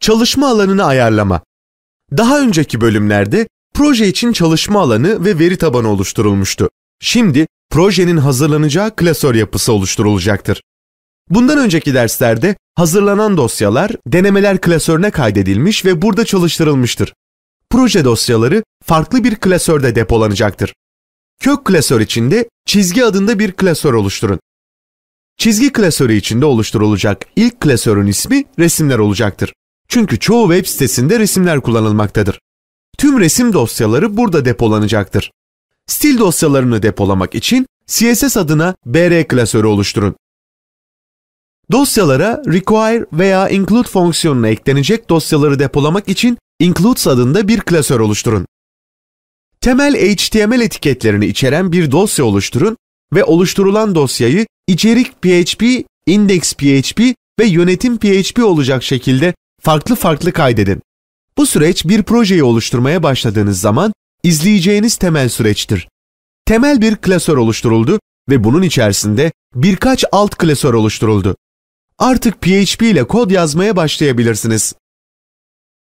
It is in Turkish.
Çalışma alanını ayarlama. Daha önceki bölümlerde proje için çalışma alanı ve veri tabanı oluşturulmuştu. Şimdi projenin hazırlanacağı klasör yapısı oluşturulacaktır. Bundan önceki derslerde hazırlanan dosyalar denemeler klasörüne kaydedilmiş ve burada çalıştırılmıştır. Proje dosyaları farklı bir klasörde depolanacaktır. Kök klasör içinde çizgi adında bir klasör oluşturun. Çizgi klasörü içinde oluşturulacak ilk klasörün ismi resimler olacaktır. Çünkü çoğu web sitesinde resimler kullanılmaktadır. Tüm resim dosyaları burada depolanacaktır. Stil dosyalarını depolamak için CSS adına br klasörü oluşturun. Dosyalara require veya include fonksiyonuna eklenecek dosyaları depolamak için includes adında bir klasör oluşturun. Temel HTML etiketlerini içeren bir dosya oluşturun ve oluşturulan dosyayı içerik PHP, index PHP ve yönetim PHP olacak şekilde farklı farklı kaydedin. Bu süreç bir projeyi oluşturmaya başladığınız zaman izleyeceğiniz temel süreçtir. Temel bir klasör oluşturuldu ve bunun içerisinde birkaç alt klasör oluşturuldu. Artık PHP ile kod yazmaya başlayabilirsiniz.